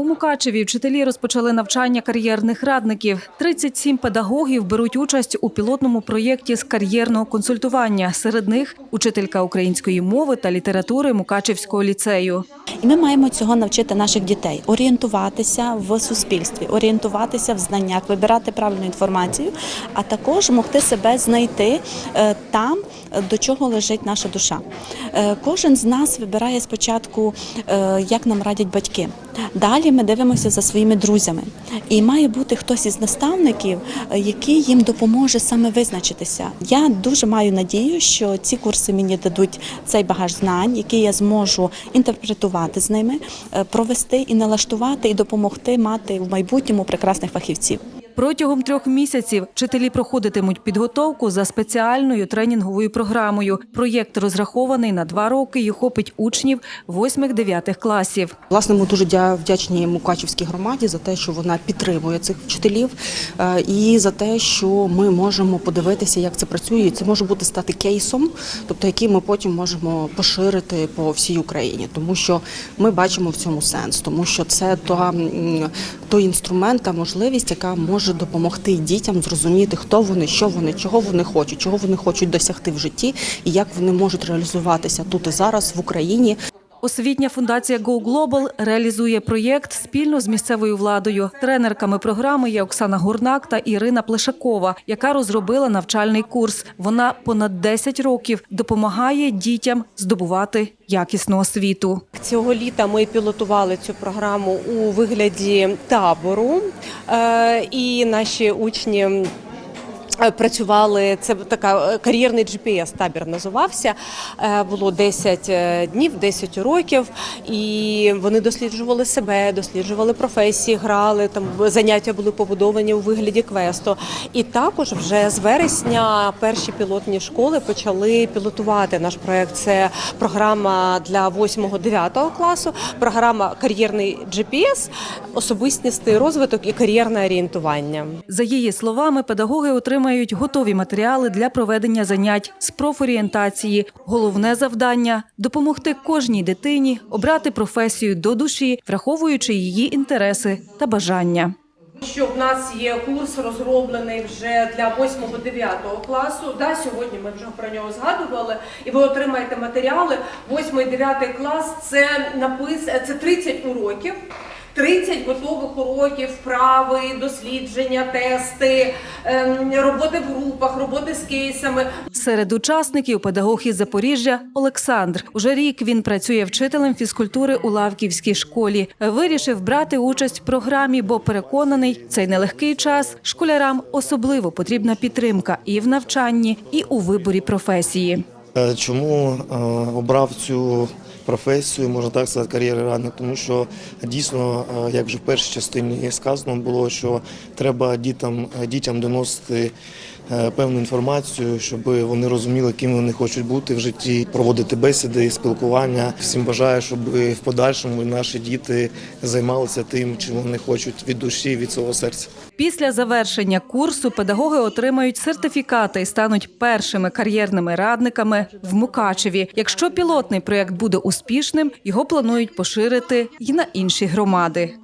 У Мукачеві вчителі розпочали навчання кар'єрних радників. 37 педагогів беруть участь у пілотному проєкті з кар'єрного консультування. Серед них учителька української мови та літератури Мукачевського ліцею. І ми маємо цього навчити наших дітей орієнтуватися в суспільстві, орієнтуватися в знаннях, вибирати правильну інформацію, а також могти себе знайти е, там, до чого лежить наша душа. Е, Кожен з нас вибирає спочатку, е, як нам радять батьки. Далі ми дивимося за своїми друзями. І має бути хтось із наставників, е, який їм допоможе саме визначитися. Я дуже маю надію, що ці курси мені дадуть цей багаж знань, який я зможу інтерпретувати з ними, е, провести і налаштувати, і допомогти мати в майбутньому прекрасних фахівців. Протягом трьох місяців вчителі проходитимуть підготовку за спеціальною тренінговою програмою. Проєкт розрахований на два роки і охопить учнів 8-9 класів. Власне, ми дуже дя- вдячні Мукачівській громаді за те, що вона підтримує цих вчителів, е, і за те, що ми можемо подивитися, як це працює. Це може бути стати кейсом, тобто який ми потім можемо поширити по всій Україні, тому що ми бачимо в цьому сенс, тому що це той інструмент, та можливість, яка може допомогти дітям зрозуміти, хто вони, що вони, чого вони хочуть, чого вони хочуть досягти в житті, і як вони можуть реалізуватися тут і зараз в Україні. Освітня фундація Go Global реалізує проєкт спільно з місцевою владою. Тренерками програми є Оксана Гурнак та Ірина Плешакова, яка розробила навчальний курс. Вона понад 10 років допомагає дітям здобувати якісну освіту. Цього літа ми пілотували цю програму у вигляді табору, е, і наші учні. Е, Працювали це така е, кар'єрний GPS табір називався. Е, Було 10 е, днів, 10 уроків, і вони досліджували себе, досліджували професії, грали там заняття були побудовані у вигляді квесту. І також вже з вересня перші пілотні школи почали пілотувати наш проект. Це програма для 8-9 класу, програма кар'єрний GPS, особистісний розвиток і кар'єрне орієнтування. За її словами, педагоги отримають готові матеріали для проведення занять з профорієнтації. Головне завдання допомогти кожній дитині обрати професію до душі, враховуючи її інтереси та бажання. Що в нас є курс розроблений вже для 8-9 класу. Да, сьогодні ми вже про нього згадували, і ви отримаєте матеріали. 8-9 клас це напис, це 30 уроків. 30 готових уроків, вправи, дослідження, тести, ем, роботи в групах, роботи з кейсами. Серед учасників педагог із Запоріжжя Олександр. Уже рік він працює вчителем фізкультури у Лавківській школі. Вирішив брати участь в програмі, бо переконаний, цей нелегкий час школярам особливо потрібна підтримка і в навчанні, і у виборі професії. Е, Чому е, обрав цю професію, можна так сказати, кар'єри радник? Тому що дійсно, е, як вже в першій частині сказано було, що треба дітям, дітям доносити е, певну інформацію, щоб вони розуміли, ким вони хочуть бути в житті, проводити бесіди, спілкування. Всім бажаю, щоб в подальшому наші діти займалися тим, чим вони хочуть від душі, від свого серця. Після завершення курсу педагоги отримають сертифікати і стануть першими кар'єрними радниками в Мукачеві. Якщо пілотний проєкт буде успішним, його планують поширити й на інші громади.